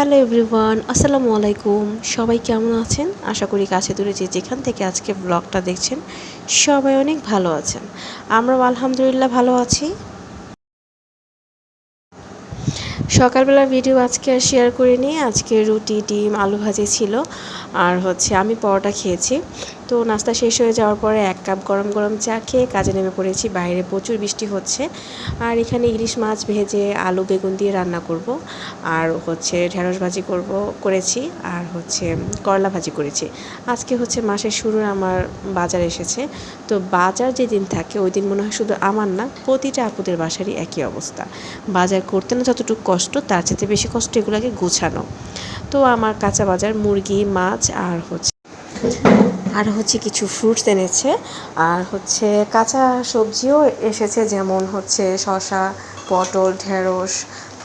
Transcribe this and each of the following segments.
Hello everyone, আসসালামু আলাইকুম। সবাই কেমন আছেন? আশা করি কাছে দূরে যে যেখান থেকে আজকে ব্লগটা দেখছেন, সবাই অনেক ভালো আছেন। আমরাও আলহামদুলিল্লাহ ভালো আছি। সকালবেলা ভিডিও আজকে আর শেয়ার নিয়ে আজকে রুটি, ডিম, আলু ভাজি ছিল। আর হচ্ছে আমি পরোটা খেয়েছি। তো নাস্তা শেষ হয়ে যাওয়ার পরে এক কাপ গরম গরম চা খেয়ে কাজে নেমে পড়েছি। বাইরে প্রচুর বৃষ্টি হচ্ছে। আর এখানে ইলিশ মাছ ভেজে আলু বেগুন দিয়ে রান্না করব। আর হচ্ছে ঢেঁড়স ভাজি করব, করেছি। আর হচ্ছে করলা ভাজি করেছি। আজকে হচ্ছে মাসের শুরুর আমার বাজার এসেছে। তো বাজার যেদিন থাকে ওই দিন মনে হয় শুধু আমার না, প্রতিটা আপুদের বাসারই একই অবস্থা। বাজার করতে না যতটুকু কষ্ট, তার চেয়ে বেশি কষ্ট এগুলোকে গোছানো। তো আমার কাঁচা বাজার, মুরগি, মাছ আর হচ্ছে আর হচ্ছে কিছু ফ্রুটস এনেছে। আর হচ্ছে কাঁচা সবজিও এসেছে, যেমন হচ্ছে শসা, পটল, ঢেঁড়স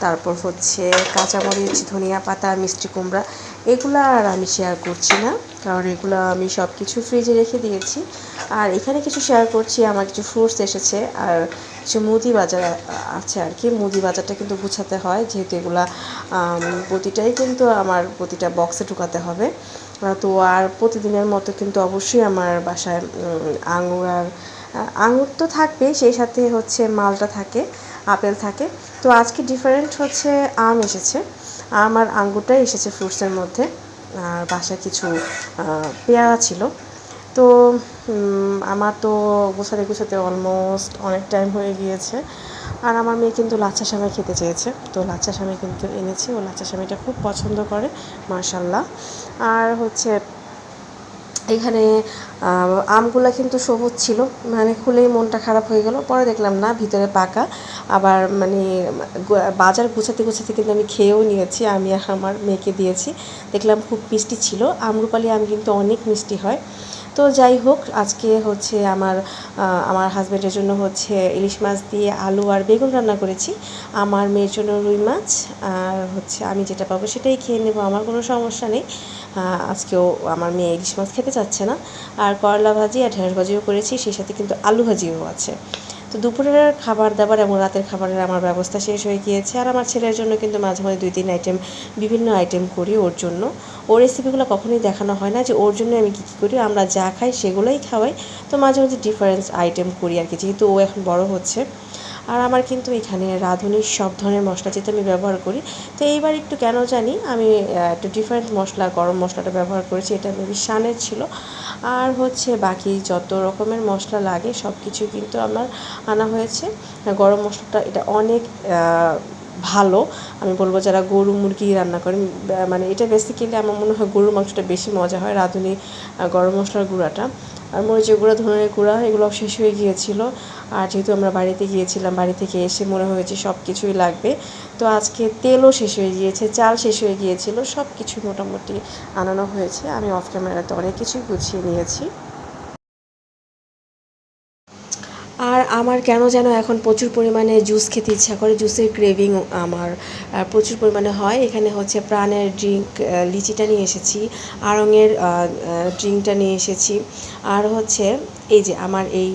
তারপর হচ্ছে কাঁচামরিচ, ধনিয়া পাতা, মিষ্টি কুমড়া, এগুলো আর আমি শেয়ার করছি না, কারণ এগুলো আমি সব কিছু ফ্রিজে রেখে দিয়েছি। আর এখানে কিছু শেয়ার করছি, আমার কিছু ফ্রুটস এসেছে, আর কিছু মুদি বাজার আছে আর কি। মুদি বাজারটা কিন্তু গুছাতে হয়, যেহেতু এগুলা প্রতিটাই কিন্তু আমার প্রতিটা বক্সে ঢুকাতে হবে। তো আর প্রতিদিনের মতো কিন্তু অবশ্যই আমার বাসায় আঙুর আর আঙুর তো থাকবেই, সেই সাথে হচ্ছে মালটা থাকে। আপেল থাকে। তো আজকে ডিফারেন্ট হচ্ছে আম এসেছে। আম আর আঙ্গুরটাই এসেছে ফ্রুটসের মধ্যে। আর বাসায় কিছু পেয়ারা ছিল। তো আমার তো গোছাতে গোছাতে অলমোস্ট অনেক টাইম হয়ে গিয়েছে। আর আমার মেয়ে কিন্তু লাচ্চা সামাই খেতে চেয়েছে। তো লাচ্চা সামাই কিন্তু এনেছি। ও লাচ্চা সামাইটা খুব পছন্দ করে মার্শাল্লাহ আর হচ্ছে এখানে আমগুলো কিন্তু সবুজ ছিল মানে খুলেই মনটা খারাপ হয়ে গেল। পরে দেখলাম, না, ভিতরে পাকা। আবার মানে বাজার গুছাতে গুছাতে কিন্তু আমি খেয়েও নিয়েছি। আমি আমার মেয়েকে দিয়েছি। দেখলাম খুব মিষ্টি ছিল। আমরুপালি আম কিন্তু অনেক মিষ্টি হয়। তো যাই হোক, আজকে হচ্ছে আমার আমার হাজব্যান্ডের জন্য হচ্ছে ইলিশ মাছ দিয়ে আলু আর বেগুন রান্না করেছি। আমার মেয়ের জন্য রুই মাছ, আর হচ্ছে আমি যেটা পাবো সেটাই খেয়ে নেব, আমার কোনো সমস্যা নেই। আজকেও আমার মেয়ে ইলিশ মাছ খেতে চাচ্ছে না। আর করলা ভাজি আর ঢেঁড়স ভাজিও করেছি, সেই সাথে কিন্তু আলু ভাজিও আছে। তো দুপুরের খাবার দাবার এবং রাতের খাবারের আমার ব্যবস্থা শেষ হয়ে গিয়েছে। আর আমার ছেলের জন্য কিন্তু মাঝে মাঝে দুই তিন আইটেম বিভিন্ন আইটেম করি ওর জন্য। ওর রেসিপিগুলো কখনোই দেখানো হয় না যে ওর জন্য আমি কী কী করি, আমরা যা খাই সেগুলোই খাওয়াই। তো মাঝে মাঝে ডিফারেন্স আইটেম করি আর কি, যেহেতু ও এখন বড় হচ্ছে। আর আমার কিন্তু এখানে রাঁধুনির সব ধরনের মশলা যেহেতু আমি ব্যবহার করি, তো এইবার একটু কেন জানি আমি একটু ডিফারেন্ট মশলা, গরম মশলাটা ব্যবহার করেছি, এটা মেবি সানের ছিল। আর হচ্ছে বাকি যত রকমের মশলা লাগে সব কিছু কিন্তু আমার আনা হয়েছে। গরম মশলাটা, এটা অনেক ভালো। আমি বলব যারা গরু মুরগি রান্না করেন মানে এটা বেসিক্যালি আমার মনে হয় গরুর মাংসটা বেশি মজা হয়, রাঁধুনি গরম মশলার গুঁড়াটা। আর মরিচের গুঁড়া ধনের গুঁড়া, এগুলো শেষ হয়ে গিয়েছিল। আর যেহেতু আমরা বাড়িতে গিয়েছিলাম, বাড়ি থেকে এসে মনে হয়েছে সব কিছুই লাগবে। তো আজকে তেলও শেষ হয়ে গিয়েছে, চাল শেষ হয়ে গিয়েছিল সব কিছুই মোটামুটি আনানো হয়েছে। আমি অফ ক্যামেরাতে অনেক কিছুই গুছিয়ে নিয়েছি। আর আমার কেন যেন এখন প্রচুর পরিমাণে জুস খেতে ইচ্ছা করে জুসের ক্রেভিং আমার। প্রচুর পরিমাণে হয়। এখানে হচ্ছে প্রাণের ড্রিঙ্ক লিচিটা নিয়ে এসেছি, আড়ঙের ড্রিঙ্কটা নিয়ে এসেছি। আর হচ্ছে এই যে আমার এই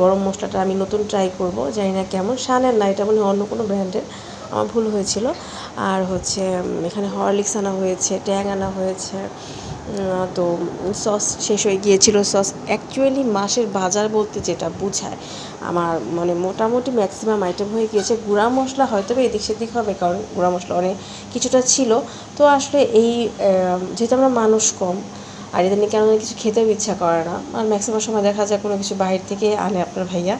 গরম মশলাটা আমি নতুন ট্রাই করব। জানি না কেমন, শানের না, এটা মনে অন্য কোনো ব্র্যান্ডের আমার ভুল হয়েছিল। আর হচ্ছে এখানে হরলিক্স আনা হয়েছে, ট্যাং আনা হয়েছে। তো সস শেষ হয়ে গিয়েছিল। সস অ্যাকচুয়ালি মাসের বাজার বলতে যেটা বোঝায়, আমার মানে মোটামুটি ম্যাক্সিমাম আইটেম হয়ে গিয়েছে। গুঁড়া মশলা হয়তো এদিক সেদিক হবে, কারণ গুঁড়া মশলা অনেক কিছুটা ছিল। তো আসলে এই যেহেতু আমরা মানুষ কম, আর এদের কেন কিছু খেতেও ইচ্ছা করে না, আর ম্যাক্সিমাম সময় দেখা যায় কোনো কিছু বাইরে থেকে আনে আপনার ভাইয়া।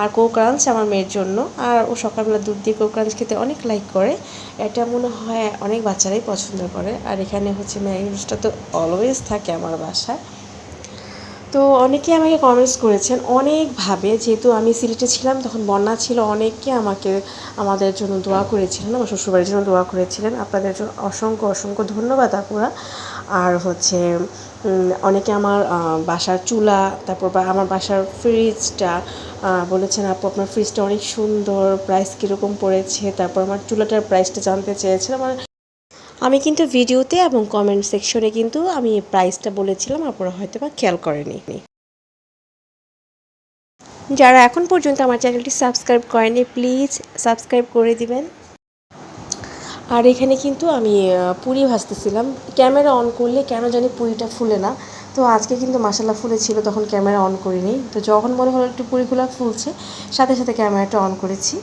আর কোক্রাঞ্চ আমার মেয়ের জন্য। আর ও সকালবেলা দুধ দিয়ে কোক্রাঞ্চ খেতে অনেক লাইক করে। এটা মনে হয় অনেক বাচ্চারাই পছন্দ করে। আর এখানে হচ্ছে ম্যাগি তো অলওয়েজ থাকে আমার বাসায়। তো অনেকে আমাকে কমেন্টস করেছেন অনেকভাবে। যেহেতু আমি সিলেটে ছিলাম, তখন বন্যা ছিল, অনেকে আমাকে, আমাদের জন্য দোয়া করেছিলেন, আমার শ্বশুরবাড়ির জন্য দোয়া করেছিলেন। আপনাদের জন্য অসংখ্য অসংখ্য ধন্যবাদ আপুরা। আর হচ্ছে অনেকে আমার বাসার চুলা, তারপর আমার বাসার ফ্রিজটা বলেছেন, আপু, আপনার ফ্রিজটা অনেক সুন্দর প্রাইস কীরকম পড়েছে? তারপর আমার চুলাটার প্রাইসটা জানতে চেয়েছিলাম। আমার আমি কিন্তু ভিডিওতে এবং কমেন্ট সেকশনে কিন্তু আমি প্রাইসটা বলেছিলাম, আপনারা হয়তো বা খেয়াল করেনি। যারা এখন পর্যন্ত আমার চ্যানেলটি সাবস্ক্রাইব করেনি প্লিজ সাবস্ক্রাইব করে দিবেন। আর এখানে কিন্তু আমি পুরি ভাজতেছিলাম ক্যামেরা অন করলে কেন জানি পুরিটা ফুলে না। তো আজকে কিন্তু মাসালা ফুলে ছিল, তখন ক্যামেরা অন করিনি। তো যখন মনে হলো একটু পুরিগুলো ফুলছে, সাথে সাথে ক্যামেরাটা অন করেছি।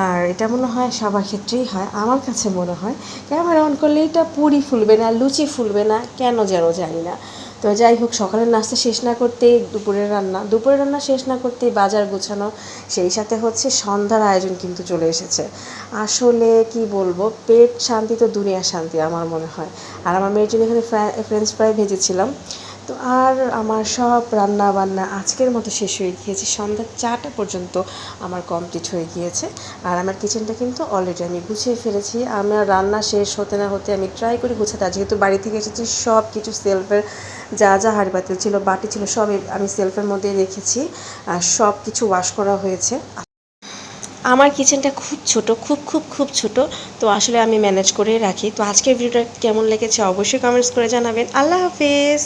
আর এটা মনে হয় সবার ক্ষেত্রেই হয়, আমার কাছে মনে হয়। ক্যামেরা অন করলে এটা পুরি ফুলবে না, লুচি ফুলবে না, কেন যেন জানি না। তো যাই হোক, সকালের নাস্তা শেষ না করতেই দুপুরের রান্না। দুপুরের রান্না শেষ না করতেই বাজার গোছানো, সেই সাথে হচ্ছে সন্ধ্যার আয়োজন কিন্তু চলে এসেছে। আসলে কি বলব, পেট শান্তি তো দুনিয়া শান্তি, আমার মনে হয়। আর আমার মেয়ের জন্য এখানে ফ্রেঞ্চ ফ্রাই ভেজেছিলাম। তো আর আমার সব রান্না বান্না আজকের মতো শেষ হয়ে গিয়েছে। সন্ধ্যা চারটা পর্যন্ত আমার কমপ্লিট হয়ে গিয়েছে। আর আমার কিচেনটা কিন্তু অলরেডি আমি গুছিয়ে ফেলেছি। আমার রান্না শেষ হতে না হতে আমি ট্রাই করি গুছাতে যেহেতু বাড়ি থেকে এসেছি সব কিছু সেলফের যা যা হাঁড়ি পাতিল ছিল, বাটি ছিল সব আমি সেলফের মধ্যে রেখেছি। আর সব কিছু ওয়াশ করা হয়েছে। আমার কিচেনটা খুব ছোট, খুব খুব খুব ছোট। তো আসলে আমি ম্যানেজ করে রাখি। তো আজকের ভিডিওটা কেমন লেগেছে অবশ্যই কমেন্টস করে জানাবেন। আল্লাহ হাফেজ!